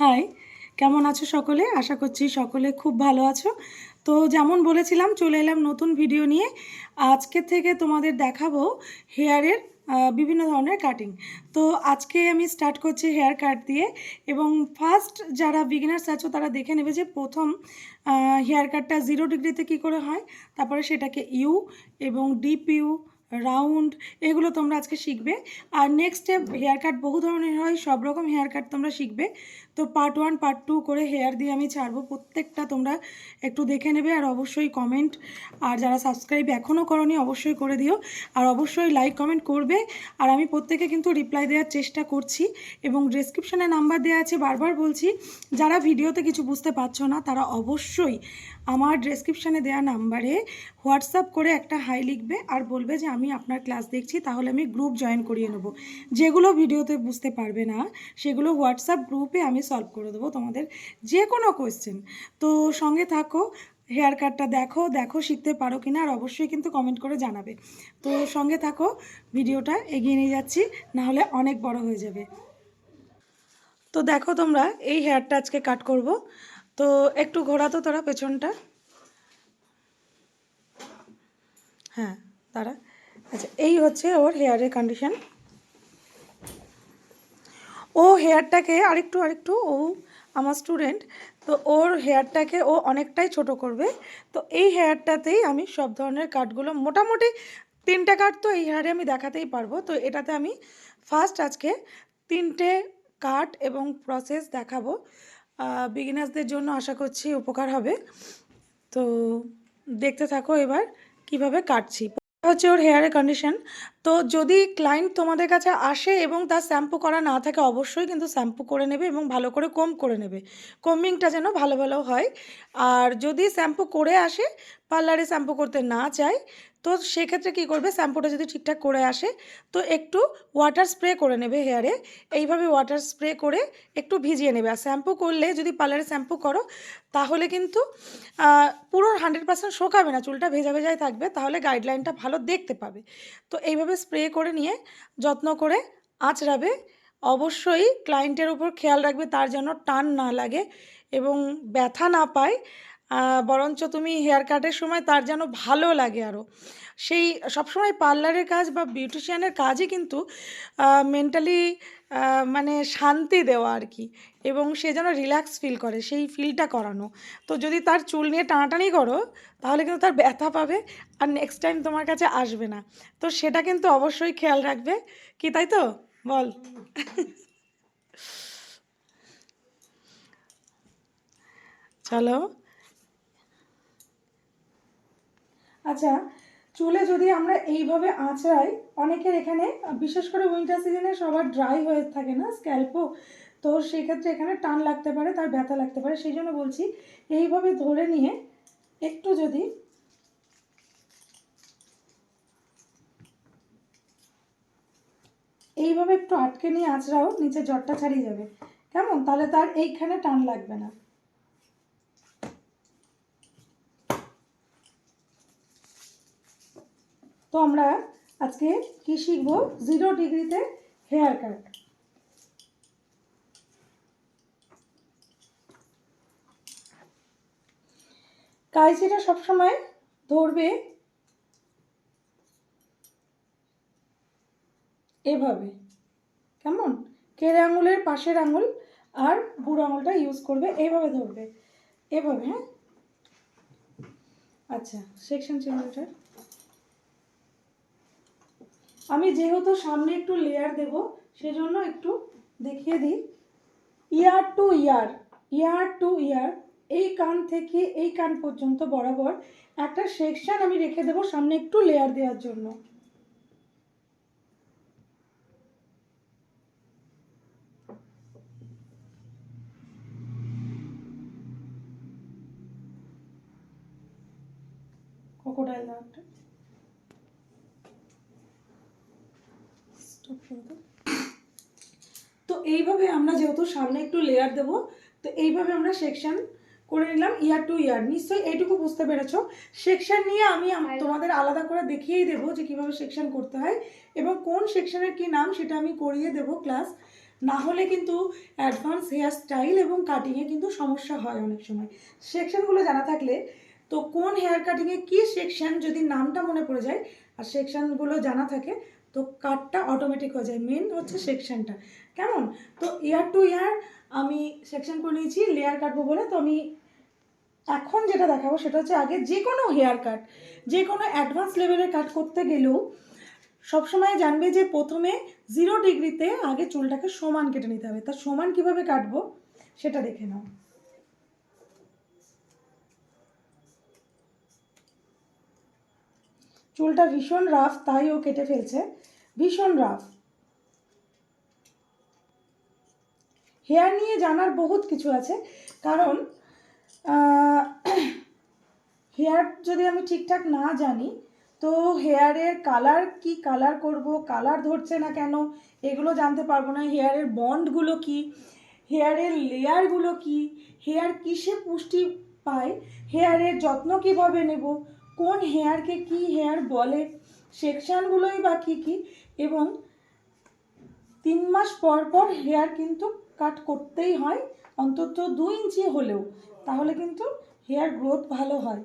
High কেমন আছো সকলে? আশা করছি সকলে খুব ভালো আছো। তো যেমন বলেছিলাম, চলে এলাম নতুন ভিডিও নিয়ে। আজকে থেকে তোমাদের দেখাবো হেয়ারের বিভিন্ন ধরনের কাটিং তো আজকে আমি স্টার্ট করছি হেয়ার কাট দিয়ে এবং ফার্স্ট যারা বিগিনার্স আছো, তারা দেখে নেবে যে প্রথম হেয়ার কাটটা জিরো ডিগ্রিতে কী করে হয়, তারপরে সেটাকে ইউ এবং ডিপ ইউ রাউন্ড এগুলো তোমরা আজকে শিখবে। আর নেক্সট স্টেপ হেয়ার কাট বহু ধরনের হয়, সব রকম হেয়ার কাট তোমরা শিখবে। তো পার্ট ওয়ান পার্ট টু করে হেয়ার দিয়ে আমি ছাড়বো। প্রত্যেকটা তোমরা একটু দেখে নেবে আর অবশ্যই কমেন্ট আর যারা সাবস্ক্রাইব এখনও করনি, অবশ্যই করে দিও। আর অবশ্যই লাইক কমেন্ট করবে। আর আমি প্রত্যেকে কিন্তু রিপ্লাই দেওয়ার চেষ্টা করছি। এবং ডেসক্রিপশানে নাম্বার দেওয়া আছে, বারবার বলছি, যারা ভিডিওতে কিছু বুঝতে পারছ না, তারা অবশ্যই আমার ডেসক্রিপশানে দেওয়া নাম্বারে হোয়াটসঅ্যাপ করে একটা হাই লিখবে আর বলবে যে, আমি আপনার ক্লাস দেখছি, তাহলে আমি গ্রুপ জয়েন করিয়ে নেব। যেগুলো ভিডিওতে বুঝতে পারবে না, সেগুলো হোয়াটসঅ্যাপ গ্রুপে আমি সলভ করে দেবো তোমাদের যে কোনো কোয়েশ্চেন তো সঙ্গে থাকো হেয়ার কাটটা দেখো দেখো শিখতে পারো কিনা, আর অবশ্যই কিন্তু কমেন্ট করে জানাবে। তো সঙ্গে থাকো, ভিডিওটা এগিয়ে নিয়ে যাচ্ছি নাহলে অনেক বড় হয়ে যাবে। তো দেখো তোমরা, এই হেয়ারটা আজকে কাট করব। তো একটু ঘোরা তো তোরা পেছনটা। হ্যাঁ তারা আচ্ছা এই হচ্ছে ওর হেয়ারের কন্ডিশন ও হেয়ারটাকে আরেকটু আরেকটু, ও আমার স্টুডেন্ট তো ওর হেয়ারটাকে ও অনেকটাই ছোট করবে। তো এই হেয়ারটাতেই আমি সব ধরনের কাটগুলো মোটামুটি তিনটে কাট তো এই হেয়ারে আমি দেখাতেই পারব। তো এটাতে আমি ফার্স্ট আজকে তিনটে কাট এবং প্রসেস দেখাবো। বিগিনার্সদের জন্য আশা করছি উপকার হবে। তো দেখতে থাকো এবার কীভাবে কাটছি। হচ্ছে ওর হেয়ারের কন্ডিশন তো যদি ক্লায়েন্ট তোমাদের কাছে আসে এবং তার শ্যাম্পু করা না থাকে, অবশ্যই কিন্তু শ্যাম্পু করে নেবে এবং ভালো করে কম করে নেবে। কমিংটা যেন ভালো ভালো হয়। আর যদি শ্যাম্পু করে আসে পার্লারে শ্যাম্পু করতে না চায় তো সেক্ষেত্রে কী করবে? শ্যাম্পুটা যদি ঠিকঠাক করে আসে, তো একটু ওয়াটার স্প্রে করে নেবে হেয়ারে এইভাবে ওয়াটার স্প্রে করে একটু ভিজিয়ে নেবে। আর শ্যাম্পু করলে যদি পার্লারে শ্যাম্পু করো, তাহলে কিন্তু পুরো হান্ড্রেড পার্সেন্ট শোকাবে না। চুলটা ভেজা ভেজাই থাকবে, তাহলে গাইডলাইনটা ভালো দেখতে পাবে। তো এইভাবে স্প্রে করে নিয়ে যত্ন করে আঁচড়াবে। অবশ্যই ক্লায়েন্টের উপর খেয়াল রাখবে, তার যেন টান না লাগে এবং ব্যথা না পায়। বরঞ্চ তুমি হেয়ার কাটের সময় তার যেন ভালো লাগে আরও সেই সবসময় পার্লারের কাজ বা বিউটিশিয়ানের কাজই কিন্তু মেন্টালি মানে শান্তি দেওয়া আর কি। এবং সে যেন রিল্যাক্স ফিল করে, সেই ফিলটা করানো। তো যদি তার চুল নিয়ে টানাটানি করো, তাহলে কিন্তু তার ব্যথা পাবে আর নেক্সট টাইম তোমার কাছে আসবে না। তো সেটা কিন্তু অবশ্যই খেয়াল রাখবে। কি তাই তো? বল। চলো। আচ্ছা চুলে যদি আমরা এইভাবে আঁচড়াই, অনেকের এখানে, বিশেষ করে উইন্টার সিজনে সবার ড্রাই হয়ে থাকে না স্ক্যাল্পও তো সেক্ষেত্রে এখানে টান লাগতে পারে, তার ব্যথা লাগতে পারে। সেই জন্য বলছি, এইভাবে ধরে নিয়ে একটু যদি এইভাবে একটু আটকে নিয়ে আঁচড়াও, নিচে জ্বরটা ছাড়িয়ে যাবে। কেমন? তাহলে তার এইখানে টান লাগবে না। তো আমরা আজকে কি শিখব? জিরো ডিগ্রিতে হেয়ার কাট। কাইচিটা সবসময় ধরবে এভাবে। কেমন? কেড়ে আঙুলের পাশের আঙুল আর বুড়ো আঙুলটা ইউজ করবে এইভাবে ধরবে। এভাবে হ্যাঁ? আচ্ছা সেকশন চেঞ্জারটা আমি যেহেতু সামনে একটু লেয়ার দেব, সেজন্য একটু দেখিয়ে দিই। ইয়ার টু ইয়ার ইয়ার টু ইয়ার এই কান থেকে এই কান পর্যন্ত বরাবর একটা সেকশন আমি রেখে দেবো সামনে একটু লেয়ার দেওয়ার জন্য। ক্রোকোডাইল দাও একটা স্টপ করে দাও তো এইভাবে আমরা যেহেতু সামনে একটু লেয়ার দেব তো এইভাবে আমরা সেকশন করে নিলাম ইয়ার টু ইয়ার নিশ্চয়ই এইটুকু বুঝতে পেরেছ? সেকশন নিয়ে আমি তোমাদের আলাদা করে দেখিয়েই দেবো যে কীভাবে সেকশন করতে হয় এবং কোন সেকশনের কি নাম সেটা আমি করিয়ে দেবো ক্লাস না হলে কিন্তু অ্যাডভান্স হেয়ার স্টাইল এবং কাটিংয়ে কিন্তু সমস্যা হয় অনেক সময়। সেকশনগুলো জানা থাকলে তো কোন হেয়ার কাটিংয়ে কী সেকশন যদি নামটা মনে পড়ে যায় আর সেকশনগুলো জানা থাকে তো কাটটা অটোমেটিক হয়ে যায়। মেন হচ্ছে সেকশনটা কেমন? তো ইয়ার টু ইয়ার আমি সেকশন করে নিয়েছি লেয়ার কাটবো বলে। তো আমি এখন যেটা দেখাবো সেটা হচ্ছে আগে যে কোনো হেয়ার কাট যে কোনো অ্যাডভান্স লেভেলের কাট করতে গেলেও সবসময় জানবে যে প্রথমে জিরো ডিগ্রিতে আগে চুলটাকে সমান কেটে নিতে হবে। তা সমান কীভাবে কাটবো সেটা দেখে নাও। চুলটা ভীষণ রাফ, তাই ও কেটে ফেলছে। ভীষণ রাফ। হেয়ার নিয়ে জানার বহুত কিছু আছে, কারণ হেয়ার যদি আমি ঠিকঠাক না জানি, তো হেয়ারের কালার কি কালার করব, কালার ধরছে না কেন, এগুলো জানতে পারব না। হেয়ারের বন্ডগুলো কি? হেয়ারের লেয়ারগুলো কি? হেয়ার কিসে পুষ্টি পায়? হেয়ারের যত্ন কীভাবে নেব? কোন হেয়ারকে কি হেয়ার বলে সেকশানগুলোই বা কী কী, এবং তিন মাস পর পর হেয়ার কিন্তু কাট করতেই হয়, অন্তত দু ইঞ্চি হলেও, তাহলে কিন্তু হেয়ার গ্রোথ ভালো হয়।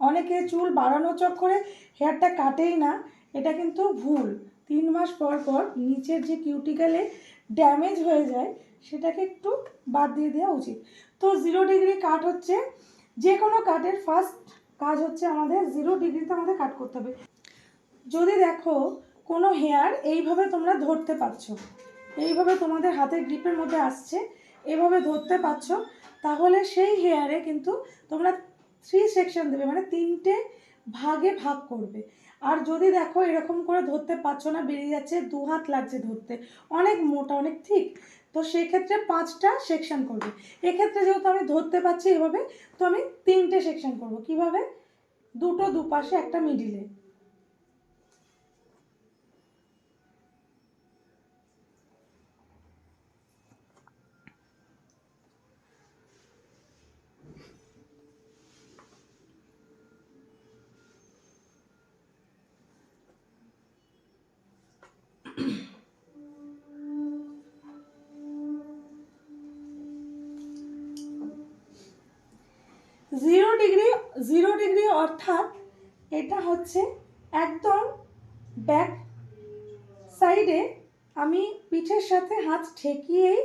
অনেকে চুল বাড়ানো চক্করে হেয়ারটা কাটেই না, এটা কিন্তু ভুল। তিন মাস পর পর নিচের যে কিউটিক্যালে ড্যামেজ হয়ে যায়, সেটাকে একটু বাদ দিয়ে দেওয়া উচিত। তো জিরো ডিগ্রি কাট হচ্ছে যে কোনো কাটের ফার্স্ট কাজ হচ্ছে আমাদের জিরো ডিগ্রিতে আমাদের কাট করতে হবে। যদি দেখো, কোনো হেয়ার এইভাবে তোমরা ধরতে পারছ, এইভাবে তোমাদের হাতের গ্রিপের মধ্যে আসছে, এভাবে ধরতে পারছ, তাহলে সেই হেয়ারে কিন্তু তোমরা থ্রি সেকশন দেবে মানে তিনটে ভাগে ভাগ করবে। আর যদি দেখো এরকম করে ধরতে পারছ না, বেরিয়ে যাচ্ছে দু হাত লাগছে ধরতে। অনেক মোটা, অনেক ঠিক তো সেক্ষেত্রে পাঁচটা সেকশন করবে। এক্ষেত্রে যেহেতু আমি ধরতে পারছি এভাবে, তো আমি তিনটে সেকশন করব। কীভাবে? দুটো দুপাশে একটা মিডিলে জিরো ডিগ্রি জিরো ডিগ্রি অর্থাৎ এটা হচ্ছে একদম ব্যাক সাইডে আমি পিঠের সাথে হাত ঠেকিয়েই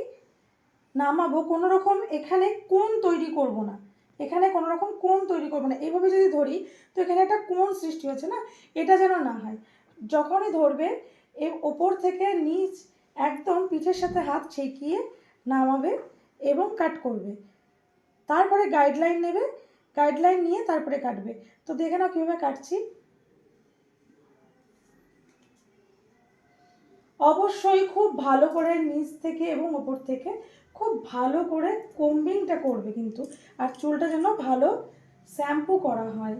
নামাবো কোনো রকম এখানে কোণ তৈরি করব না। এখানে কোনো রকম কোণ তৈরি করব না। এইভাবে যদি ধরি, তো এখানে একটা কোণ সৃষ্টি হচ্ছে না? এটা যেন না হয়। যখনই ধরবে এর ওপর থেকে নিচ একদম পিঠের সাথে হাত ঠেকিয়ে নামাবে এবং কাট করবে। তারপরে গাইডলাইন নেবে। গাইডলাইন নিয়ে তারপরে কাটবে। তো দেখে নাও কীভাবে কাটছি। অবশ্যই খুব ভালো করে নিচ থেকে এবং ওপর থেকে খুব ভালো করে কম্বিংটা করবে কিন্তু। আর চুলটা যেন ভালো শ্যাম্পু করা হয়।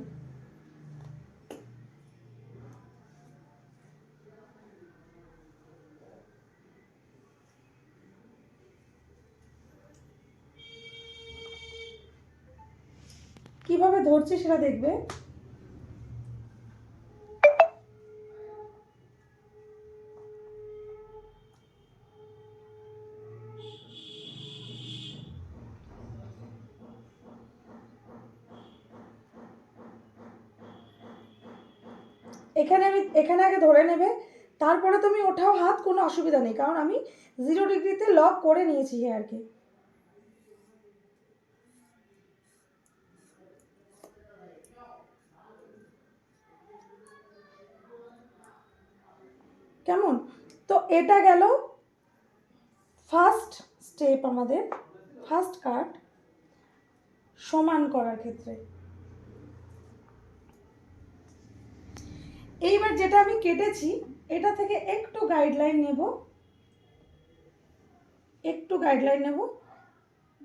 কীভাবে ধরছি সেটা দেখবে? এখানে আমি, এখানে আগে ধরে নেবে। তারপরে তুমি ওঠাও হাত, কোনো অসুবিধা নেই। কারণ আমি জিরো ডিগ্রিতে লক করে নিয়েছি হেয়ারকে কেমন? তো এটা গেল ফার্স্ট স্টেপ আমাদের ফার্স্ট কাট সমান করার ক্ষেত্রে। এইবার যেটা আমি কেটেছি, এটা থেকে একটু গাইডলাইন নেব। একটু গাইডলাইন নেব।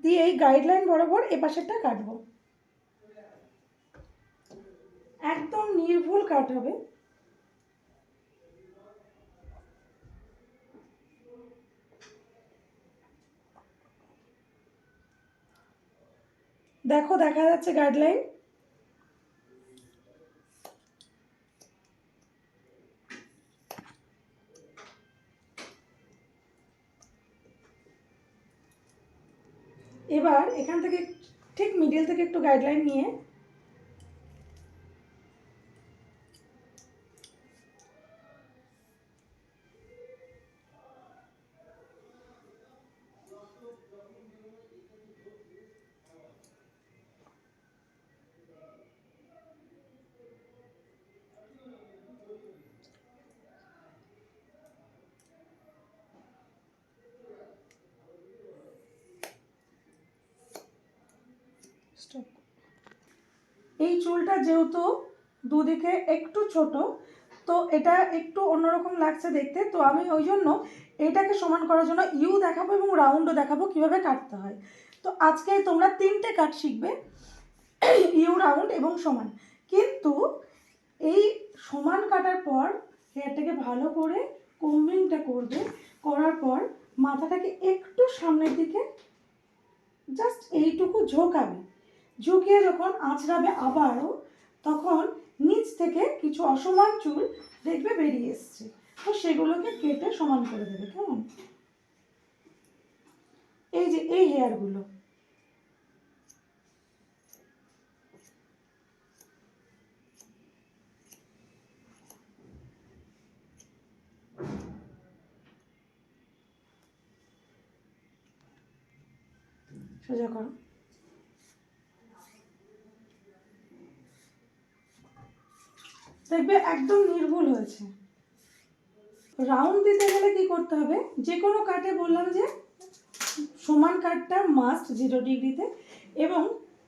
দিয়ে এই গাইডলাইন বরাবর এ পাশেরটা কাটবো। একদম নির্ভুল কাট হবে। দেখো, দেখা যাচ্ছে গাইডলাইন এবার এখান থেকে ঠিক মিডিল থেকে একটু গাইডলাইন নিয়ে স্টপ এই চুলটা যেহেতু দুদিকে একটু ছোট, তো এটা একটু অন্যরকম লাগছে দেখতে। তো আমি ওই জন্য এটাকে সমান করার জন্য ইউ দেখাবো এবং রাউন্ডও দেখাবো কীভাবে কাটতে হয়। তো আজকে তোমরা তিনটে কাট শিখবে, ইউ রাউন্ড এবং সমান। কিন্তু এই সমান কাটার পর হেয়ারটাকে ভালো করে কম্বিংটা করবে, করার পর মাথাটাকে একটু সামনের দিকে জাস্ট এইটুকু ঝোঁকাবে। ঝুঁকিয়ে যখন আঁচড়াবে আবারও, তখন নিচ থেকে কিছু অসমান চুল দেখবে বেরিয়ে এসছে। তো সেগুলোকে কেটে সমান করে দেবে, কেমন? এই যে এই হেয়ারগুলো সোজা করো। দেখবে একদম নির্ভুল হয়েছে। রাউন্ড দিতে গেলে কি করতে হবে? যে কোনো কাটে বললাম যে, সমান কাটটা মাস্ট জিরো ডিগ্রিতে এবং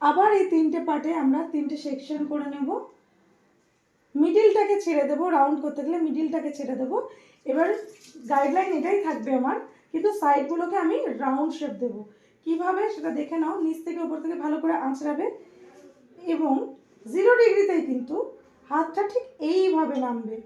আবার এই তিনটে পার্টে আমরা তিনটে সেকশন করে নেব। মিডিলটাকে ছেড়ে দেবো রাউন্ড করতে গেলে মিডিলটাকে ছেড়ে দেবো। এবার গাইডলাইন এটাই থাকবে আমার, কিন্তু সাইডগুলোকে আমি রাউন্ড শেপ দেবো। কীভাবে? সেটা দেখে নাও, নিচ থেকে উপর থেকে ভালো করে আঁচড়াবে। এবং জিরো ডিগ্রিতেই কিন্তু হাতটা ঠিক এইভাবে নামবে।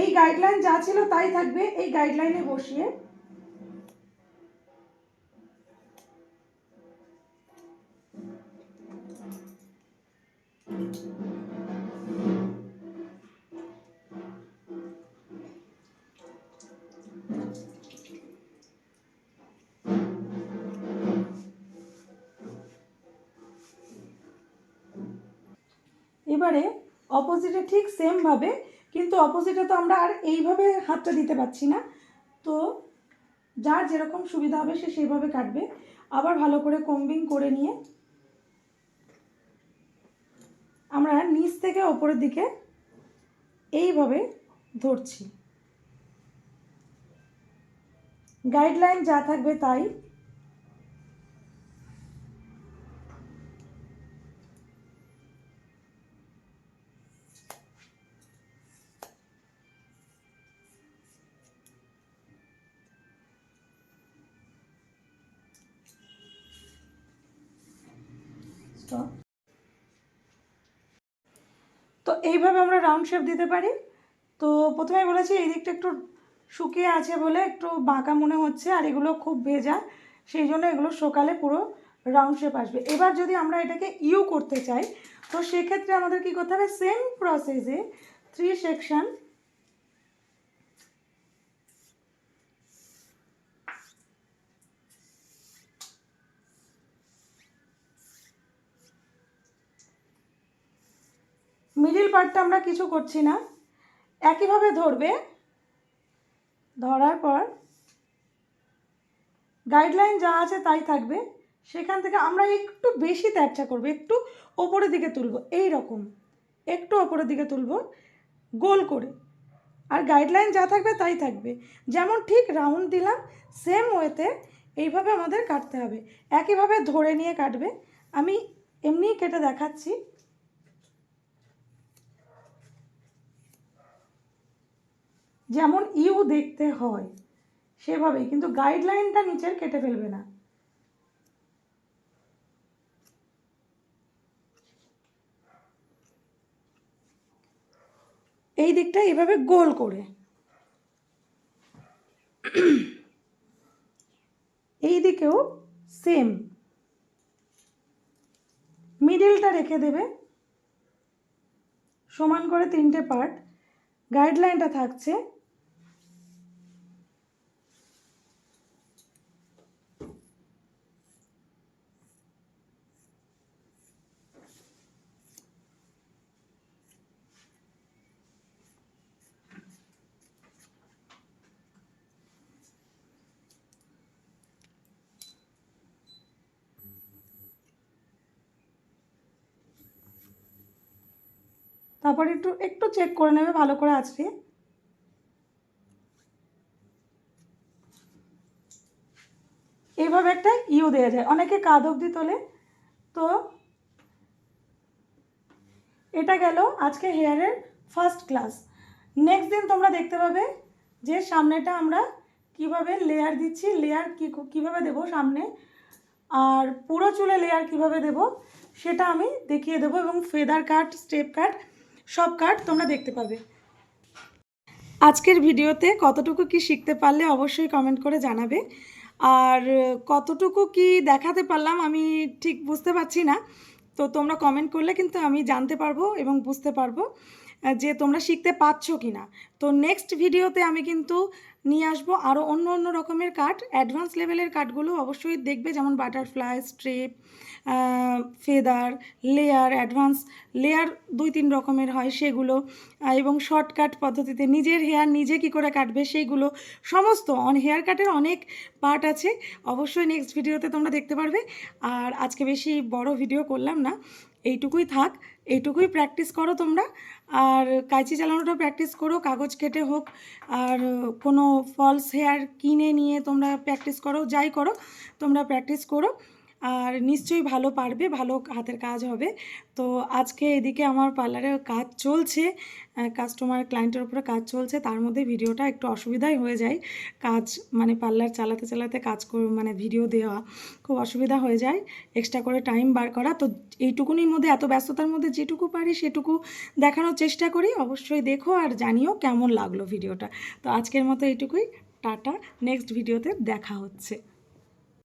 এই গাইডলাইন যা ছিল তাই থাকবে এই গাইডলাইনে বসিয়ে। এবারে অপোজিটে ঠিক সেমভাবে কিন্তু অপোজিটে তো আমরা আর এইভাবে হাতটা দিতে পারছি না। তো যার যেরকম সুবিধা হবে সে সেইভাবে কাটবে। আবার ভালো করে কম্বিং করে নিয়ে আমরা নিচ থেকে ওপরের দিকে এইভাবে ধরছি। গাইডলাইন যা থাকবে তাই। এইভাবে আমরা রাউন্ড শেপ দিতে পারি। তো প্রথমে বলেছি, এই দিকটা একটু শুকিয়ে আছে বলে একটু বাঁকা মনে হচ্ছে আর এগুলো খুব ভেজা, সেই জন্য এগুলো সকালে পুরো রাউন্ড শেপ আসবে। এবার যদি আমরা এটাকে ইউ করতে চাই, তো সেক্ষেত্রে আমাদের কি করতে হবে? সেম প্রসেসে থ্রি সেকশন মিডিল পার্টটা আমরা কিছু করছি না। একইভাবে ধরবে। ধরার পর গাইডলাইন যা আছে তাই থাকবে। সেখান থেকে আমরা একটু বেশি ত্যাচা করব, একটু ওপরের দিকে তুলবো এই রকম একটু ওপরের দিকে তুলবো, গোল করে। আর গাইডলাইন যা থাকবে তাই থাকবে। যেমন ঠিক রাউন্ড দিলাম সেম ওয়েতে এইভাবে আমাদের কাটতে হবে। একইভাবে ধরে নিয়ে কাটবে। আমি এমনিই কেটে দেখাচ্ছি। যেমন ইউ দেখতে হয়, সেভাবেই। কিন্তু গাইডলাইনটা নিচের কেটে ফেলবে না। এই দিকটা এভাবে গোল করে। এই দিকেও সেম। মিডিলটা রেখে দেবে। সমান করে তিনটে পার্ট। গাইডলাইনটা থাকছে তারপর একটু একটু চেক করে নেবে, ভালো করে আজকে। এইভাবে একটা ইউ দেওয়া যায়। অনেকে কাদ অবধি তোলে। তো এটা গেল আজকে হেয়ারের ফার্স্ট ক্লাস নেক্সট দিন তোমরা দেখতে পাবে যে সামনেটা আমরা কীভাবে লেয়ার দিচ্ছি লেয়ার কী, কীভাবে দেবো সামনে, আর পুরো চুলে লেয়ার কীভাবে দেব, সেটা আমি দেখিয়ে দেবো এবং ফেদার কাট স্টেপ কাট সব কার্ড তোমরা দেখতে পাবে। আজকের ভিডিওতে কতটুকু কি শিখতে পারলে অবশ্যই কমেন্ট করে জানাবে। আর কতটুকু কি দেখাতে পারলাম আমি ঠিক বুঝতে পারছি না। তো তোমরা কমেন্ট করলে কিন্তু আমি জানতে পারব এবং বুঝতে পারব। যে তোমরা শিখতে পারছ কি না তো নেক্সট ভিডিওতে আমি কিন্তু নিয়ে আসব আরও অন্য অন্য রকমের কাট অ্যাডভান্স লেভেলের কাটগুলো অবশ্যই দেখবে, যেমন butterfly step feather layer advance layer দুই তিন রকমের হয় সেগুলো। এবং শর্টকাট পদ্ধতিতে নিজের হেয়ার নিজে কি করে কাটবে সেইগুলো সমস্ত অন হেয়ার কাটের অনেক পার্ট আছে। অবশ্যই নেক্সট ভিডিওতে তোমরা দেখতে পারবে। আর আজকে বেশি বড় ভিডিও করলাম না। এইটুকুই থাক, এইটুকুই প্র্যাকটিস করো তোমরা। আর কাঁচি চালানোটা প্র্যাকটিস করো, কাগজ কেটে হোক, আর কোনো ফলস হেয়ার কিনে নিয়ে তোমরা প্র্যাকটিস করো, যাই করো, তোমরা প্র্যাকটিস করো। আর নিশ্চয়ই ভালো পারবে, ভালো হাতের কাজ হবে। তো আজকে এদিকে আমার পার্লারে কাজ চলছে কাস্টমার ক্লায়েন্টের উপরে কাজ চলছে, তার মধ্যে ভিডিওটা একটু অসুবিধাই হয়ে যায়। কাজ মানে পার্লার চালাতে চালাতে কাজ মানে ভিডিও দেওয়া খুব অসুবিধা হয়ে যায় এক্সট্রা করে টাইম বার করা। তো এইটুকুনির মধ্যে, এত ব্যস্ততার মধ্যে যেটুকু পারি সেটুকু দেখানোর চেষ্টা করি। অবশ্যই দেখো আর জানিও কেমন লাগল ভিডিওটা তো আজকের মতো এইটুকুই। টাটা নেক্সট ভিডিওতে দেখা হচ্ছে।